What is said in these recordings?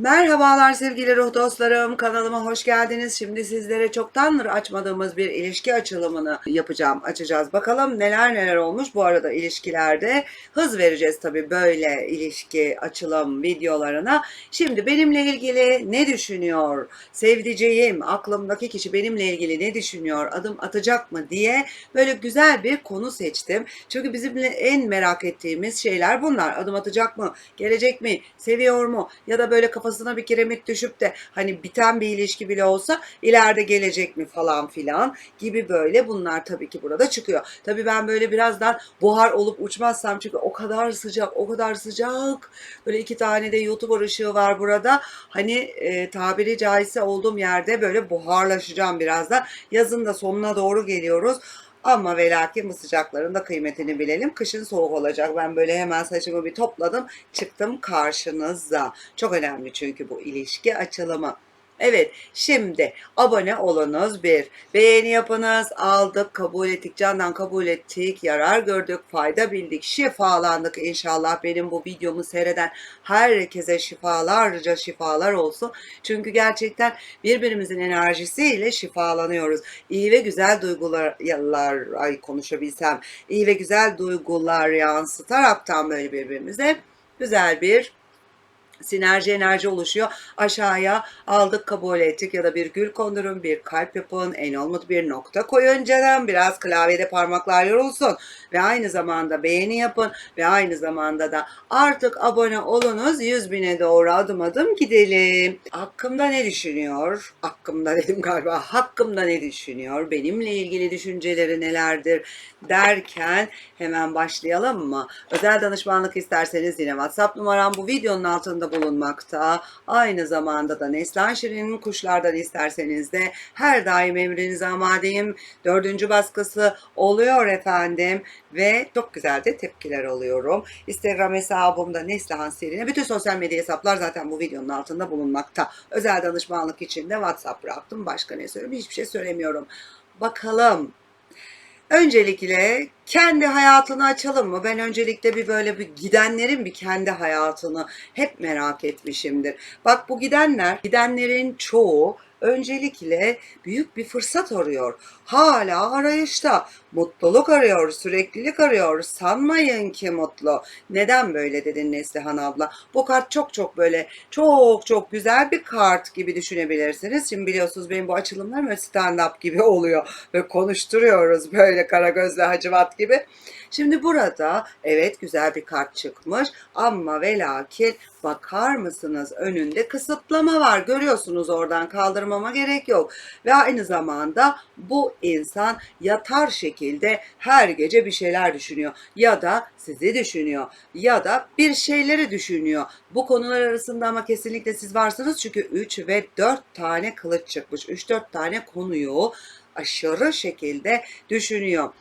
Merhabalar sevgili ruh dostlarım. Kanalıma hoş geldiniz. Şimdi sizlere çoktandır açmadığımız bir ilişki açılımını yapacağım. Açacağız. Bakalım neler neler olmuş. Bu arada ilişkilerde hız vereceğiz tabii böyle ilişki açılım videolarına. Şimdi benimle ilgili ne düşünüyor? Sevdiceğim, aklımdaki kişi benimle ilgili ne düşünüyor? Adım atacak mı diye böyle güzel bir konu seçtim. Çünkü bizimle en merak ettiğimiz şeyler bunlar. Adım atacak mı? Gelecek mi? Seviyor mu? Ya da böyle kafasına bir kiremit düşüp de hani biten bir ilişki bile olsa ileride gelecek mi falan filan gibi böyle bunlar tabii ki burada çıkıyor. Tabii ben böyle birazdan buhar olup uçmazsam çünkü o kadar sıcak o kadar sıcak böyle iki tane de YouTuber ışığı var burada. Hani e, tabiri caizse olduğum yerde böyle buharlaşacağım birazdan. Yazın da sonuna doğru geliyoruz. Ama ve lakin bu sıcakların da kıymetini bilelim. Kışın soğuk olacak. Ben böyle hemen saçımı bir topladım. Çıktım karşınıza. Çok önemli çünkü bu ilişki açılımı. Evet şimdi abone olunuz bir. Beğeni yapınız. Aldık kabul ettik. Candan kabul ettik. Yarar gördük. Fayda bildik. Şifalandık inşallah. Benim bu videomu seyreden herkese şifalarca şifalar olsun. Çünkü gerçekten birbirimizin enerjisiyle şifalanıyoruz. İyi ve güzel duygular ay konuşabilsem. iyi ve güzel duygular yansıtaraktan böyle birbirimize güzel bir sinerji enerji oluşuyor. Aşağıya aldık kabul ettik ya da bir gül kondurun, bir kalp yapın, en olmadı bir nokta koyun canım. Biraz klavyede parmaklar yorulsun ve aynı zamanda beğeni yapın ve aynı zamanda da artık abone olunuz. 100 bine doğru adım adım gidelim. Hakkımda ne düşünüyor? Hakkımda dedim galiba. Hakkımda ne düşünüyor? Benimle ilgili düşünceleri nelerdir derken hemen başlayalım mı? Özel danışmanlık isterseniz yine WhatsApp numaram bu videonun altında bulunmakta. Aynı zamanda da Neslihan Şirin'in kuşlardan isterseniz de her daim emrinize amadeyim. Dördüncü baskısı oluyor efendim ve çok güzel de tepkiler alıyorum. Instagram hesabımda Neslihan Serine. Bütün sosyal medya hesaplar zaten bu videonun altında bulunmakta. Özel danışmanlık için de WhatsApp bıraktım. Başka ne söyleyeyim? Hiçbir şey söylemiyorum. Bakalım Öncelikle kendi hayatını açalım mı? Ben öncelikle bir böyle bir gidenlerin bir kendi hayatını hep merak etmişimdir. Bak bu gidenler, gidenlerin çoğu öncelikle büyük bir fırsat arıyor. Hala arayışta. Mutluluk arıyor, süreklilik arıyor. Sanmayın ki mutlu. Neden böyle dedin Neslihan abla? Bu kart çok çok böyle çok çok güzel bir kart gibi düşünebilirsiniz. Şimdi biliyorsunuz benim bu açılımlarım stand-up gibi oluyor. Ve konuşturuyoruz böyle Karagöz'le Hacivat gibi. Şimdi burada evet güzel bir kart çıkmış ama ve lakin bakar mısınız önünde kısıtlama var. Görüyorsunuz oradan kaldırmama gerek yok. Ve aynı zamanda bu insan yatar şekilde her gece bir şeyler düşünüyor. Ya da sizi düşünüyor. Ya da bir şeyleri düşünüyor. Bu konular arasında ama kesinlikle siz varsınız. Çünkü 3 ve 4 tane kılıç çıkmış. 3-4 tane konuyu aşırı şekilde düşünüyor.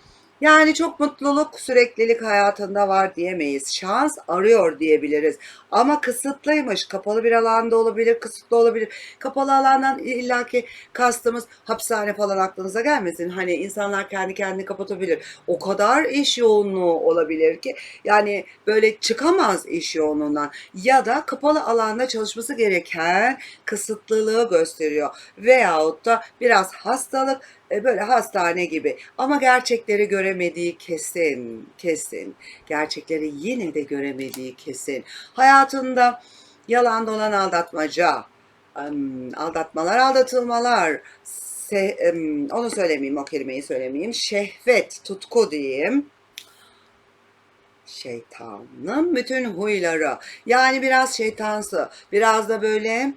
Yani çok mutluluk, süreklilik hayatında var diyemeyiz. Şans arıyor diyebiliriz. Ama kısıtlıymış. Kapalı bir alanda olabilir, kısıtlı olabilir. Kapalı alandan illaki kastımız hapishane falan aklınıza gelmesin. Hani insanlar kendi kendini kapatabilir. O kadar iş yoğunluğu olabilir ki yani böyle çıkamaz iş yoğunluğundan. Ya da kapalı alanda çalışması gereken kısıtlılığı gösteriyor. Veyahut da biraz hastalık e, böyle hastane gibi. Ama gerçekleri göremediği kesin kesin. Gerçekleri yine de göremediği kesin. Hayatında yalan dolan aldatmaca aldatmalar aldatılmalar se, onu söylemeyeyim o kelimeyi söylemeyeyim. Şehvet tutku diyeyim. Şeytanın bütün huyları. Yani biraz şeytansı biraz da böyle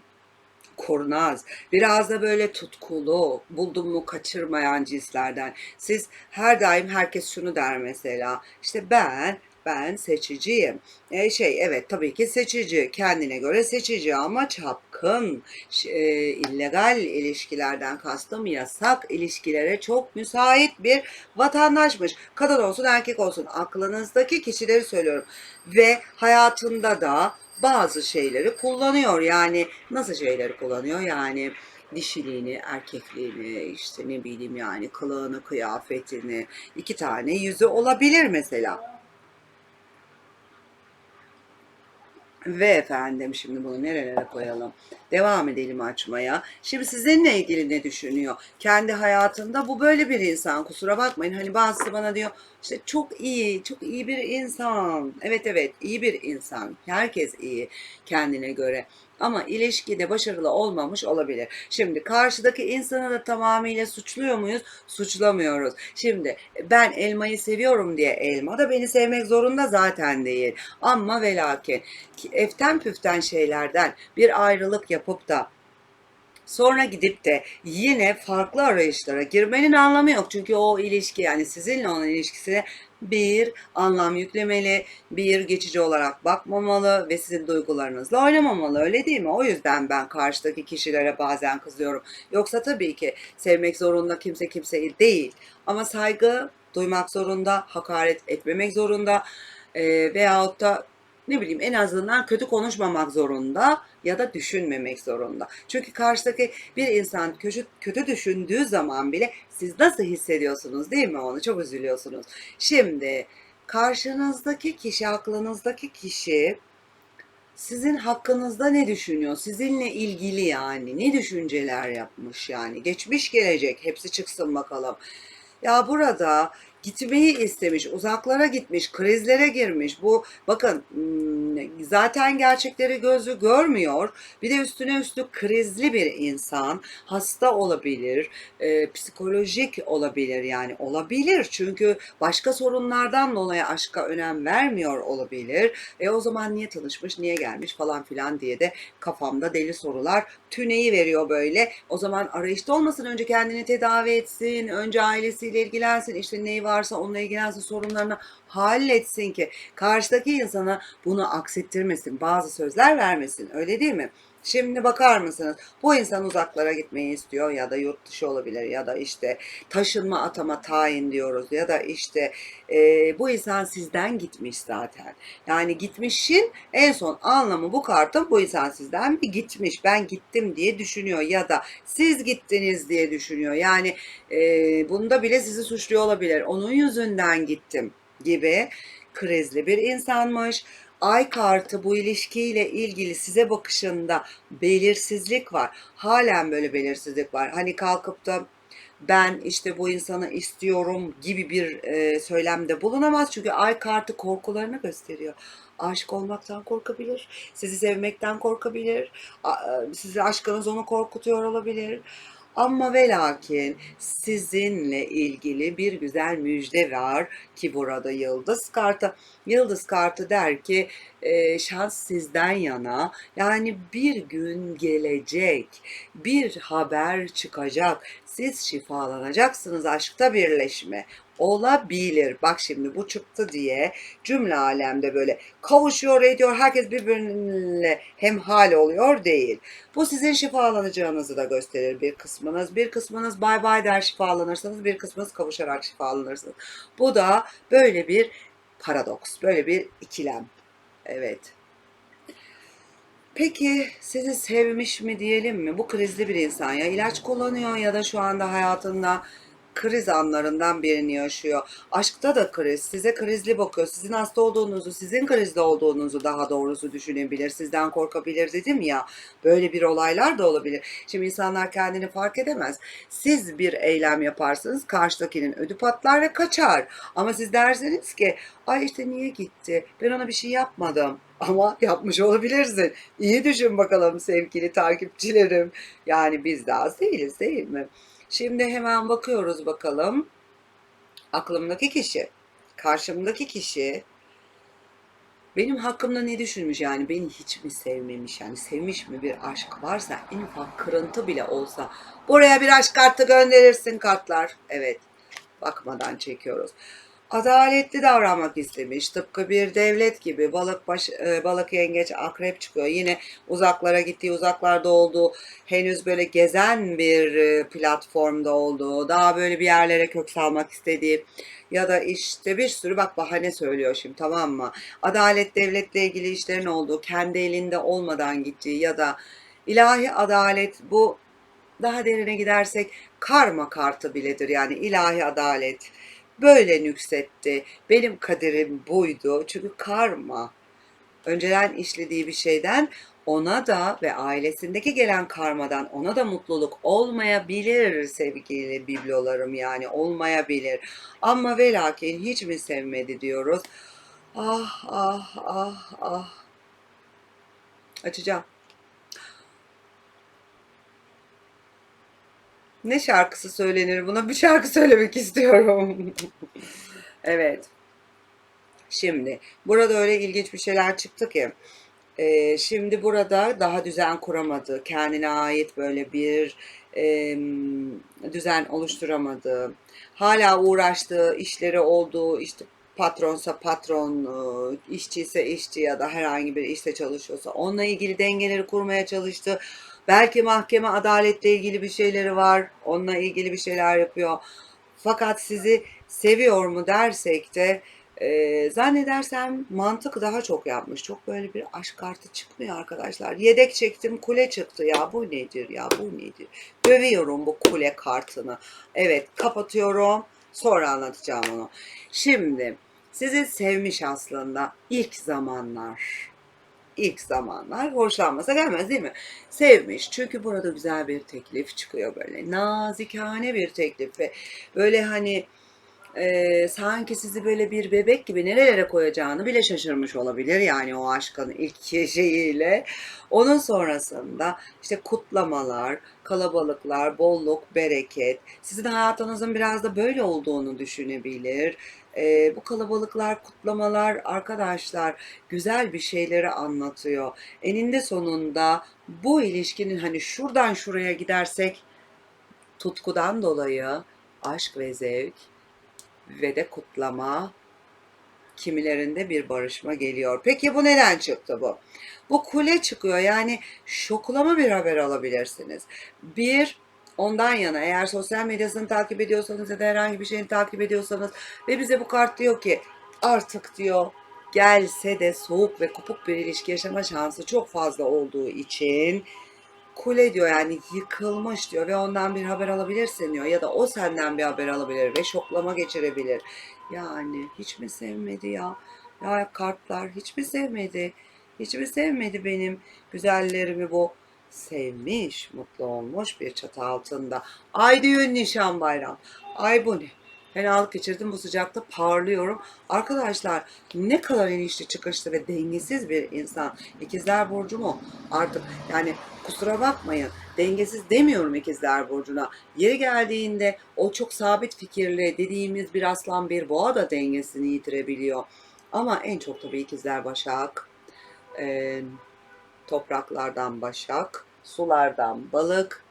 kurnaz, biraz da böyle tutkulu, buldum mu kaçırmayan cinslerden. Siz her daim herkes şunu der mesela, işte ben ben seçiciyim. E şey evet tabii ki seçici, kendine göre seçici ama çapkın, e, illegal ilişkilerden kastım yasak ilişkilere çok müsait bir vatandaşmış. Kadın olsun erkek olsun aklınızdaki kişileri söylüyorum. Ve hayatında da bazı şeyleri kullanıyor. Yani nasıl şeyleri kullanıyor? Yani dişiliğini, erkekliğini, işte ne bileyim yani kılığını, kıyafetini, iki tane yüzü olabilir mesela. Ve efendim şimdi bunu nerelere koyalım? Devam edelim açmaya. Şimdi sizinle ilgili ne düşünüyor? Kendi hayatında bu böyle bir insan. Kusura bakmayın. Hani bazısı bana diyor işte çok iyi, çok iyi bir insan. Evet evet iyi bir insan. Herkes iyi kendine göre. Ama ilişkide başarılı olmamış olabilir. Şimdi karşıdaki insanı da tamamıyla suçluyor muyuz? Suçlamıyoruz. Şimdi ben elmayı seviyorum diye elma da beni sevmek zorunda zaten değil. Ama ve lakin ki eften püften şeylerden bir ayrılık yapıp da sonra gidip de yine farklı arayışlara girmenin anlamı yok. Çünkü o ilişki yani sizinle olan ilişkisine bir anlam yüklemeli, bir geçici olarak bakmamalı ve sizin duygularınızla oynamamalı öyle değil mi? O yüzden ben karşıdaki kişilere bazen kızıyorum. Yoksa tabii ki sevmek zorunda kimse kimseyi değil ama saygı duymak zorunda, hakaret etmemek zorunda e, veyahut da ne bileyim en azından kötü konuşmamak zorunda ya da düşünmemek zorunda. Çünkü karşıdaki bir insan kötü, kötü düşündüğü zaman bile siz nasıl hissediyorsunuz değil mi onu? Çok üzülüyorsunuz. Şimdi karşınızdaki kişi, aklınızdaki kişi sizin hakkınızda ne düşünüyor? Sizinle ilgili yani ne düşünceler yapmış yani? Geçmiş gelecek hepsi çıksın bakalım. Ya burada gitmeyi istemiş, uzaklara gitmiş, krizlere girmiş. Bu bakın hmm, zaten gerçekleri gözü görmüyor. Bir de üstüne üstlük krizli bir insan. Hasta olabilir, e, psikolojik olabilir yani olabilir. Çünkü başka sorunlardan dolayı aşka önem vermiyor olabilir. E o zaman niye tanışmış, niye gelmiş falan filan diye de kafamda deli sorular tüneyi veriyor böyle. O zaman arayışta olmasın önce kendini tedavi etsin, önce ailesiyle ilgilensin, işte neyi varsa onunla ilgilensin, sorunlarını halletsin ki karşıdaki insana bunu aksettirmesin, bazı sözler vermesin. Öyle değil mi? Şimdi bakar mısınız? Bu insan uzaklara gitmeyi istiyor ya da yurt dışı olabilir ya da işte taşınma atama tayin diyoruz ya da işte e, bu insan sizden gitmiş zaten. Yani gitmişin en son anlamı bu kartın bu insan sizden bir gitmiş. Ben gittim diye düşünüyor ya da siz gittiniz diye düşünüyor. Yani e, bunda bile sizi suçluyor olabilir. Onun yüzünden gittim gibi krizli bir insanmış ay kartı bu ilişkiyle ilgili size bakışında belirsizlik var. Halen böyle belirsizlik var. Hani kalkıp da ben işte bu insanı istiyorum gibi bir e, söylemde bulunamaz. Çünkü ay kartı korkularını gösteriyor. Aşık olmaktan korkabilir, sizi sevmekten korkabilir, sizi aşkınız onu korkutuyor olabilir. Ama ve lakin sizinle ilgili bir güzel müjde var ki burada yıldız kartı. Yıldız kartı der ki e, şans sizden yana. Yani bir gün gelecek bir haber çıkacak. Siz şifalanacaksınız aşkta birleşme olabilir. Bak şimdi bu çıktı diye cümle alemde böyle kavuşuyor ediyor herkes birbirine hemhal oluyor değil. Bu sizin şifalanacağınızı da gösterir bir kısmınız. Bir kısmınız bay bay der şifalanırsınız bir kısmınız kavuşarak şifalanırsınız. Bu da böyle bir paradoks böyle bir ikilem. Evet. Peki sizi sevmiş mi diyelim mi? Bu krizli bir insan ya ilaç kullanıyor ya da şu anda hayatında kriz anlarından birini yaşıyor. Aşkta da kriz. Size krizli bakıyor. Sizin hasta olduğunuzu, sizin krizde olduğunuzu daha doğrusu düşünebilir. Sizden korkabilir dedim ya. Böyle bir olaylar da olabilir. Şimdi insanlar kendini fark edemez. Siz bir eylem yaparsınız. Karşıdakinin ödü patlar ve kaçar. Ama siz derseniz ki ay işte niye gitti? Ben ona bir şey yapmadım. Ama yapmış olabilirsin. İyi düşün bakalım sevgili takipçilerim. Yani biz de az değiliz değil mi? Şimdi hemen bakıyoruz bakalım. Aklımdaki kişi, karşımdaki kişi benim hakkımda ne düşünmüş yani beni hiç mi sevmemiş yani sevmiş mi bir aşk varsa en ufak kırıntı bile olsa buraya bir aşk kartı gönderirsin kartlar. Evet bakmadan çekiyoruz adaletli davranmak istemiş. Tıpkı bir devlet gibi balık baş, e, balık yengeç akrep çıkıyor. Yine uzaklara gittiği, uzaklarda olduğu, henüz böyle gezen bir e, platformda olduğu, daha böyle bir yerlere kök salmak istediği ya da işte bir sürü bak bahane söylüyor şimdi tamam mı? Adalet devletle ilgili işlerin olduğu, kendi elinde olmadan gittiği ya da ilahi adalet bu daha derine gidersek karma kartı biledir yani ilahi adalet böyle nüksetti. Benim kaderim buydu. Çünkü karma önceden işlediği bir şeyden ona da ve ailesindeki gelen karmadan ona da mutluluk olmayabilir sevgili biblolarım yani olmayabilir. Ama ve lakin hiç mi sevmedi diyoruz. Ah ah ah ah. Açacağım. Ne şarkısı söylenir buna? Bir şarkı söylemek istiyorum. evet. Şimdi burada öyle ilginç bir şeyler çıktı ki. e, şimdi burada daha düzen kuramadı. Kendine ait böyle bir e, düzen oluşturamadı. Hala uğraştığı işleri olduğu işte patronsa patron, e, işçi ise işçi ya da herhangi bir işte çalışıyorsa onunla ilgili dengeleri kurmaya çalıştı. Belki mahkeme adaletle ilgili bir şeyleri var. Onunla ilgili bir şeyler yapıyor. Fakat sizi seviyor mu dersek de e, zannedersem mantık daha çok yapmış. Çok böyle bir aşk kartı çıkmıyor arkadaşlar. Yedek çektim kule çıktı ya bu nedir ya bu nedir? Dövüyorum bu kule kartını. Evet kapatıyorum. Sonra anlatacağım onu. Şimdi sizi sevmiş aslında ilk zamanlar. İlk zamanlar hoşlanmasa gelmez değil mi? Sevmiş çünkü burada güzel bir teklif çıkıyor böyle nazikane bir teklif ve böyle hani e, sanki sizi böyle bir bebek gibi nerelere koyacağını bile şaşırmış olabilir yani o aşkın ilk şeyiyle. Onun sonrasında işte kutlamalar, kalabalıklar, bolluk, bereket, sizin hayatınızın biraz da böyle olduğunu düşünebilir. E, bu kalabalıklar, kutlamalar arkadaşlar güzel bir şeyleri anlatıyor. Eninde sonunda bu ilişkinin hani şuradan şuraya gidersek tutkudan dolayı aşk ve zevk ve de kutlama kimilerinde bir barışma geliyor. Peki bu neden çıktı bu? Bu kule çıkıyor yani şoklama bir haber alabilirsiniz. Bir ondan yana eğer sosyal medyasını takip ediyorsanız ya da herhangi bir şeyini takip ediyorsanız ve bize bu kart diyor ki artık diyor gelse de soğuk ve kopuk bir ilişki yaşama şansı çok fazla olduğu için kule diyor yani yıkılmış diyor ve ondan bir haber alabilirsin diyor ya da o senden bir haber alabilir ve şoklama geçirebilir. Yani hiç mi sevmedi ya? Ya kartlar hiç mi sevmedi? Hiç mi sevmedi benim güzellerimi bu? Sevmiş, mutlu olmuş bir çatı altında. Ay düğün nişan bayram. Ay bu ne? Fenalık geçirdim bu sıcakta parlıyorum. Arkadaşlar ne kadar inişli çıkışlı ve dengesiz bir insan. İkizler Burcu mu? Artık yani kusura bakmayın dengesiz demiyorum ikizler burcuna. Yeri geldiğinde o çok sabit fikirli dediğimiz bir aslan bir boğa da dengesini yitirebiliyor. Ama en çok tabii ikizler başak, e, topraklardan başak, sulardan balık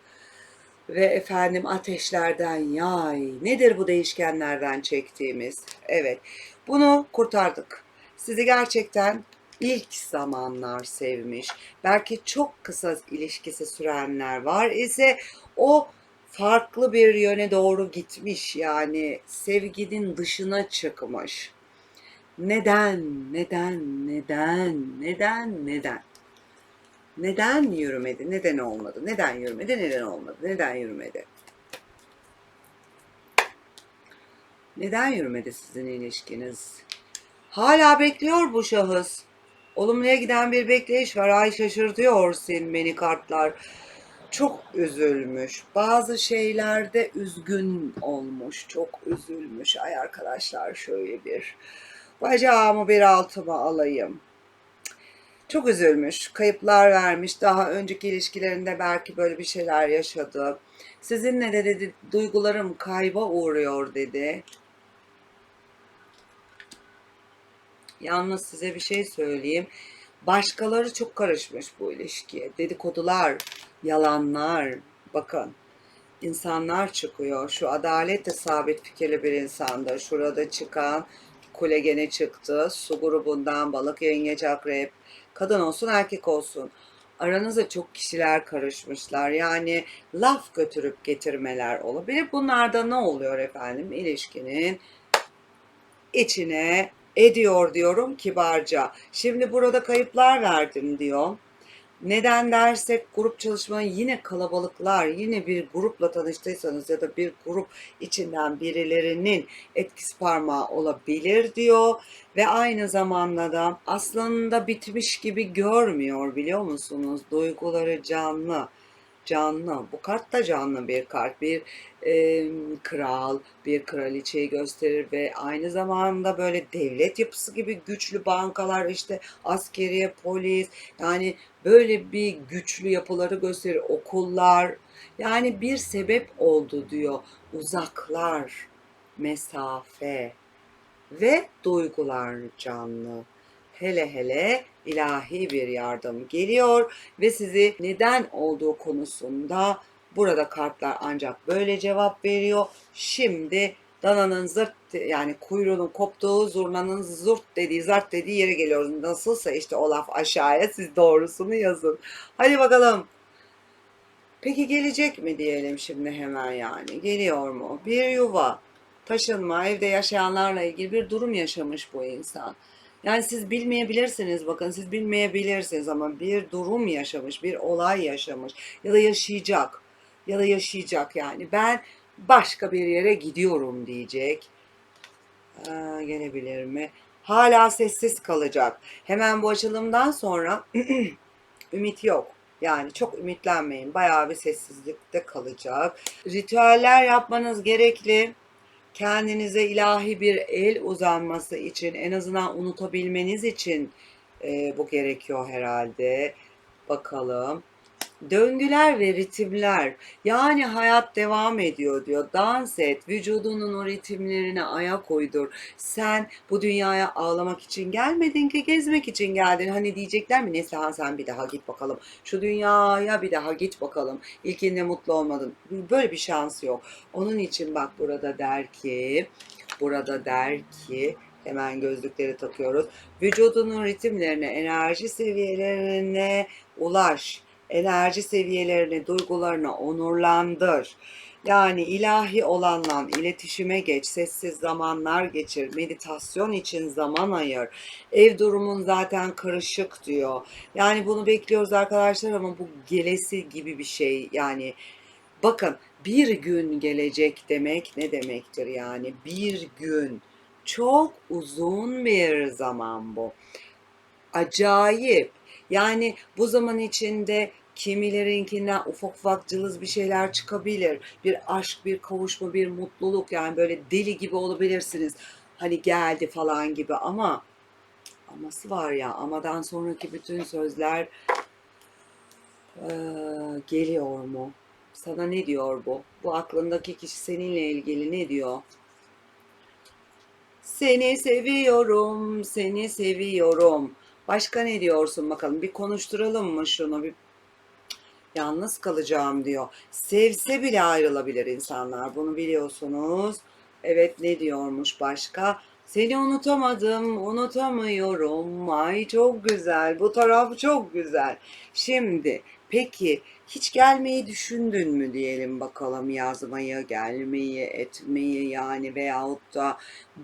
ve efendim ateşlerden yay. Nedir bu değişkenlerden çektiğimiz? Evet bunu kurtardık. Sizi gerçekten ilk zamanlar sevmiş. Belki çok kısa ilişkisi sürenler var ise o farklı bir yöne doğru gitmiş yani sevginin dışına çıkmış. Neden, neden, neden, neden, neden? Neden yürümedi, neden olmadı, neden yürümedi, neden olmadı, neden yürümedi? Neden yürümedi sizin ilişkiniz? Hala bekliyor bu şahıs. Olumluya giden bir bekleyiş var. Ay şaşırtıyor seni beni kartlar. Çok üzülmüş. Bazı şeylerde üzgün olmuş. Çok üzülmüş. Ay arkadaşlar şöyle bir bacağımı bir altıma alayım. Çok üzülmüş. Kayıplar vermiş. Daha önceki ilişkilerinde belki böyle bir şeyler yaşadı. Sizinle de dedi duygularım kayba uğruyor dedi. Yalnız size bir şey söyleyeyim. Başkaları çok karışmış bu ilişkiye. Dedikodular, yalanlar. Bakın insanlar çıkıyor. Şu adalet de sabit fikirli bir insanda. Şurada çıkan kule gene çıktı. Su grubundan balık, yengeç, akrep. Kadın olsun erkek olsun. Aranıza çok kişiler karışmışlar. Yani laf götürüp getirmeler olabilir. Bunlarda ne oluyor efendim? İlişkinin içine ediyor diyorum kibarca. Şimdi burada kayıplar verdim diyor. Neden dersek grup çalışma yine kalabalıklar, yine bir grupla tanıştıysanız ya da bir grup içinden birilerinin etkisi parmağı olabilir diyor ve aynı zamanda da aslında bitmiş gibi görmüyor biliyor musunuz? Duyguları canlı canlı. Bu kart da canlı bir kart. Bir e, kral, bir kraliçeyi gösterir ve aynı zamanda böyle devlet yapısı gibi güçlü bankalar, işte askeriye, polis, yani böyle bir güçlü yapıları gösterir. Okullar, yani bir sebep oldu diyor. Uzaklar, mesafe ve duygular canlı. Hele hele ilahi bir yardım geliyor ve sizi neden olduğu konusunda burada kartlar ancak böyle cevap veriyor. Şimdi dananın zırt yani kuyruğunun koptuğu zurnanın zurt dediği zart dediği yere geliyoruz. Nasılsa işte o laf aşağıya siz doğrusunu yazın. Hadi bakalım. Peki gelecek mi diyelim şimdi hemen yani. Geliyor mu? Bir yuva, taşınma, evde yaşayanlarla ilgili bir durum yaşamış bu insan. Yani siz bilmeyebilirsiniz bakın siz bilmeyebilirsiniz ama bir durum yaşamış, bir olay yaşamış ya da yaşayacak ya da yaşayacak yani ben başka bir yere gidiyorum diyecek. Aa, gelebilir mi? Hala sessiz kalacak. Hemen bu açılımdan sonra ümit yok. Yani çok ümitlenmeyin. Bayağı bir sessizlikte kalacak. Ritüeller yapmanız gerekli kendinize ilahi bir el uzanması için en azından unutabilmeniz için e, bu gerekiyor herhalde. Bakalım. Döngüler ve ritimler yani hayat devam ediyor diyor. Dans et, vücudunun o ritimlerine ayak uydur. Sen bu dünyaya ağlamak için gelmedin ki gezmek için geldin. Hani diyecekler mi Neslihan sen bir daha git bakalım. Şu dünyaya bir daha git bakalım. İlkinde mutlu olmadın. Böyle bir şans yok. Onun için bak burada der ki, burada der ki hemen gözlükleri takıyoruz. Vücudunun ritimlerine, enerji seviyelerine ulaş enerji seviyelerini, duygularını onurlandır. Yani ilahi olanla iletişime geç, sessiz zamanlar geçir, meditasyon için zaman ayır. Ev durumun zaten karışık diyor. Yani bunu bekliyoruz arkadaşlar ama bu gelesi gibi bir şey. Yani bakın bir gün gelecek demek ne demektir yani? Bir gün. Çok uzun bir zaman bu. Acayip. Yani bu zaman içinde Kimilerinkinden ufak ufak cılız bir şeyler çıkabilir. Bir aşk, bir kavuşma, bir mutluluk yani böyle deli gibi olabilirsiniz. Hani geldi falan gibi ama aması var ya amadan sonraki bütün sözler ee, geliyor mu? Sana ne diyor bu? Bu aklındaki kişi seninle ilgili ne diyor? Seni seviyorum, seni seviyorum. Başka ne diyorsun bakalım? Bir konuşturalım mı şunu? Bir yalnız kalacağım diyor. Sevse bile ayrılabilir insanlar. Bunu biliyorsunuz. Evet ne diyormuş başka? Seni unutamadım, unutamıyorum. Ay çok güzel. Bu taraf çok güzel. Şimdi peki hiç gelmeyi düşündün mü diyelim bakalım yazmayı, gelmeyi, etmeyi yani veyahut da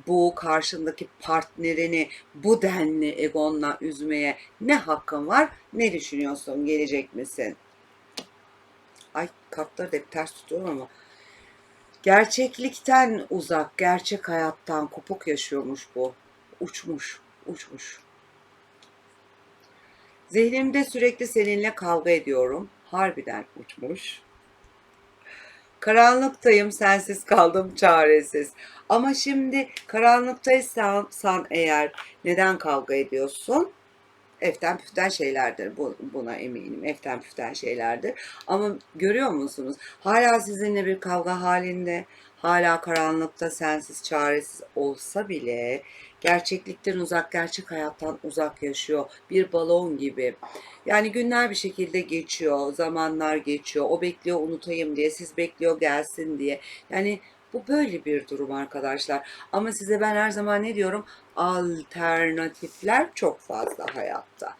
bu karşındaki partnerini bu denli egonla üzmeye ne hakkın var? Ne düşünüyorsun? Gelecek misin? Ay kartları da hep ters tutuyorum ama gerçeklikten uzak, gerçek hayattan kopuk yaşıyormuş bu. Uçmuş, uçmuş. Zihnimde sürekli seninle kavga ediyorum. Harbiden uçmuş. Karanlıktayım, sensiz kaldım çaresiz. Ama şimdi karanlıktaysan eğer neden kavga ediyorsun? Eften püften şeylerdir. Bu, buna eminim. Eften püften şeylerdir. Ama görüyor musunuz? Hala sizinle bir kavga halinde, hala karanlıkta sensiz çaresiz olsa bile gerçeklikten uzak, gerçek hayattan uzak yaşıyor. Bir balon gibi. Yani günler bir şekilde geçiyor, zamanlar geçiyor. O bekliyor unutayım diye, siz bekliyor gelsin diye. Yani bu böyle bir durum arkadaşlar. Ama size ben her zaman ne diyorum? Alternatifler çok fazla hayatta.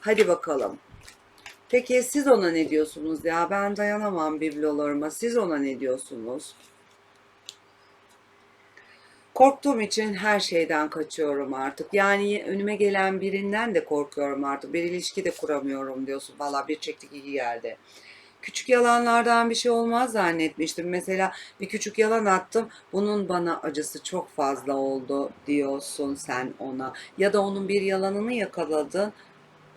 Hadi bakalım. Peki siz ona ne diyorsunuz ya? Ben dayanamam biblolarıma. Siz ona ne diyorsunuz? Korktuğum için her şeyden kaçıyorum artık. Yani önüme gelen birinden de korkuyorum artık. Bir ilişki de kuramıyorum diyorsun. Valla bir çektik iyi geldi. Küçük yalanlardan bir şey olmaz zannetmiştim. Mesela bir küçük yalan attım. Bunun bana acısı çok fazla oldu diyorsun sen ona. Ya da onun bir yalanını yakaladın.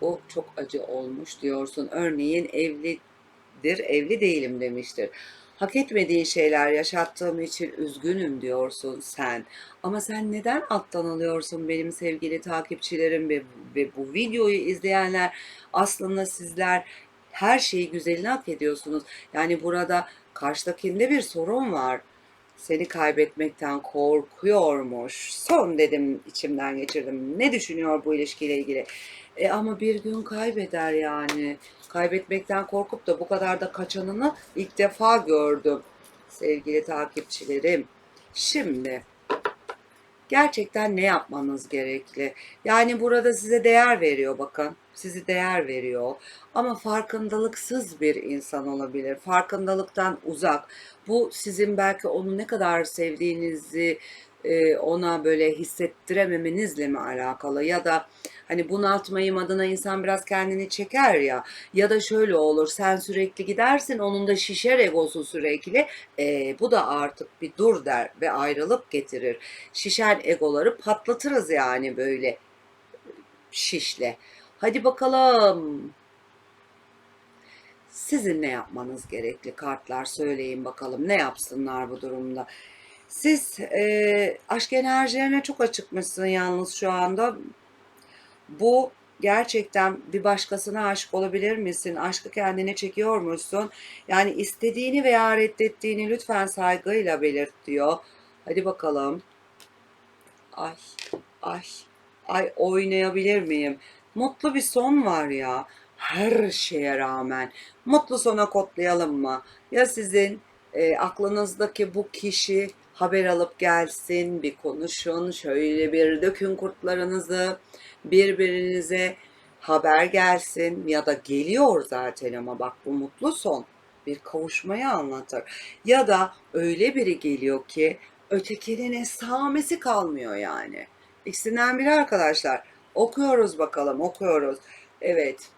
O çok acı olmuş diyorsun. Örneğin evlidir, evli değilim demiştir. Hak etmediğin şeyler yaşattığım için üzgünüm diyorsun sen. Ama sen neden alttan alıyorsun benim sevgili takipçilerim ve, ve bu videoyu izleyenler aslında sizler her şeyi güzelini hak ediyorsunuz. Yani burada karşıdakinde bir sorun var. Seni kaybetmekten korkuyormuş. Son dedim içimden geçirdim. Ne düşünüyor bu ilişkiyle ilgili? E ama bir gün kaybeder yani. Kaybetmekten korkup da bu kadar da kaçanını ilk defa gördüm. Sevgili takipçilerim. Şimdi gerçekten ne yapmanız gerekli? Yani burada size değer veriyor bakın. Sizi değer veriyor. Ama farkındalıksız bir insan olabilir. Farkındalıktan uzak. Bu sizin belki onu ne kadar sevdiğinizi ona böyle hissettirememenizle mi alakalı? Ya da hani bunaltmayım adına insan biraz kendini çeker ya. Ya da şöyle olur sen sürekli gidersin onun da şişer egosu sürekli. E, bu da artık bir dur der ve ayrılık getirir. Şişen egoları patlatırız yani böyle şişle. Hadi bakalım. Sizin ne yapmanız gerekli? Kartlar söyleyin bakalım. Ne yapsınlar bu durumda siz e, aşk enerjilerine çok açıkmışsın yalnız şu anda. Bu gerçekten bir başkasına aşık olabilir misin? Aşkı kendine çekiyor musun? Yani istediğini veya reddettiğini lütfen saygıyla belirt diyor. Hadi bakalım. Ay, ay, ay oynayabilir miyim? Mutlu bir son var ya. Her şeye rağmen. Mutlu sona kodlayalım mı? Ya sizin e, aklınızdaki bu kişi haber alıp gelsin, bir konuşun, şöyle bir dökün kurtlarınızı, birbirinize haber gelsin ya da geliyor zaten ama bak bu mutlu son bir kavuşmayı anlatır. Ya da öyle biri geliyor ki ötekinin esamesi kalmıyor yani. İkisinden biri arkadaşlar. Okuyoruz bakalım, okuyoruz. Evet.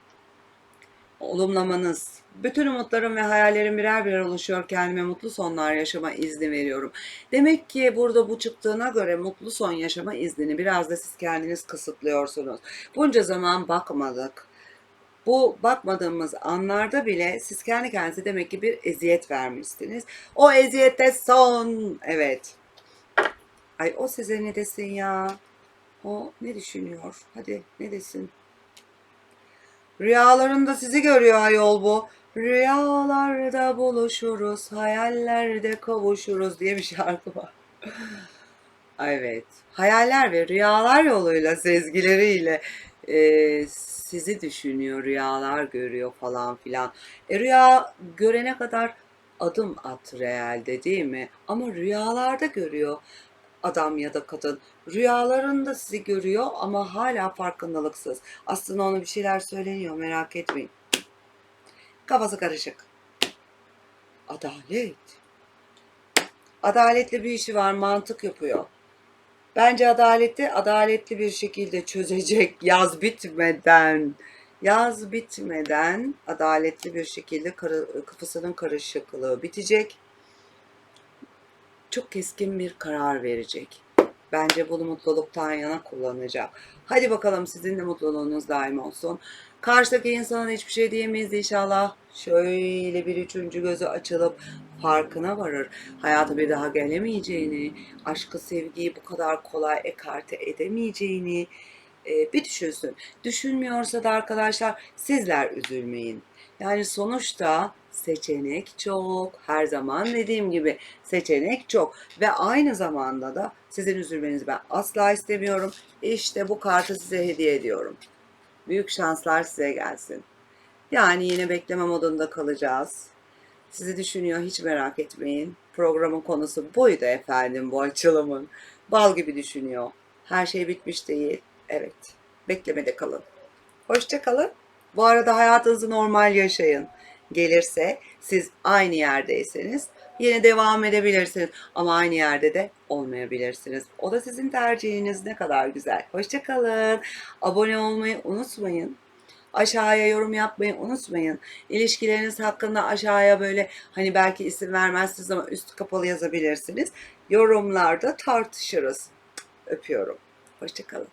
Olumlamanız, bütün umutlarım ve hayallerim birer birer oluşuyor. Kendime mutlu sonlar yaşama izni veriyorum. Demek ki burada bu çıktığına göre mutlu son yaşama iznini biraz da siz kendiniz kısıtlıyorsunuz. Bunca zaman bakmadık. Bu bakmadığımız anlarda bile siz kendi kendinize demek ki bir eziyet vermişsiniz. O eziyette son. Evet. Ay o size ne desin ya? O ne düşünüyor? Hadi ne desin? Rüyalarında sizi görüyor ayol bu. Rüyalarda buluşuruz, hayallerde kavuşuruz diye bir şarkı var. evet. Hayaller ve rüyalar yoluyla, sezgileriyle e, sizi düşünüyor, rüyalar görüyor falan filan. E, rüya görene kadar adım at realde değil mi? Ama rüyalarda görüyor adam ya da kadın. Rüyalarında sizi görüyor ama hala farkındalıksız. Aslında ona bir şeyler söyleniyor merak etmeyin. Kafası karışık. Adalet. Adaletli bir işi var, mantık yapıyor. Bence adaleti adaletli bir şekilde çözecek yaz bitmeden. Yaz bitmeden adaletli bir şekilde kafasının karışıklığı bitecek. Çok keskin bir karar verecek. Bence bunu mutluluktan yana kullanacak. Hadi bakalım sizin de mutluluğunuz daim olsun. Karşıdaki insana hiçbir şey diyemeyiz inşallah. Şöyle bir üçüncü gözü açılıp farkına varır. Hayata bir daha gelemeyeceğini, aşkı sevgiyi bu kadar kolay ekarte edemeyeceğini e, bir düşünsün. Düşünmüyorsa da arkadaşlar sizler üzülmeyin. Yani sonuçta seçenek çok. Her zaman dediğim gibi seçenek çok. Ve aynı zamanda da sizin üzülmenizi ben asla istemiyorum. İşte bu kartı size hediye ediyorum. Büyük şanslar size gelsin. Yani yine bekleme modunda kalacağız. Sizi düşünüyor hiç merak etmeyin. Programın konusu buydu efendim bu açılımın. Bal gibi düşünüyor. Her şey bitmiş değil. Evet. Beklemede kalın. Hoşça kalın. Bu arada hayatınızı normal yaşayın. Gelirse siz aynı yerdeyseniz yine devam edebilirsiniz. Ama aynı yerde de olmayabilirsiniz. O da sizin tercihiniz ne kadar güzel. Hoşçakalın. Abone olmayı unutmayın. Aşağıya yorum yapmayı unutmayın. İlişkileriniz hakkında aşağıya böyle hani belki isim vermezsiniz ama üstü kapalı yazabilirsiniz. Yorumlarda tartışırız. Öpüyorum. Hoşçakalın.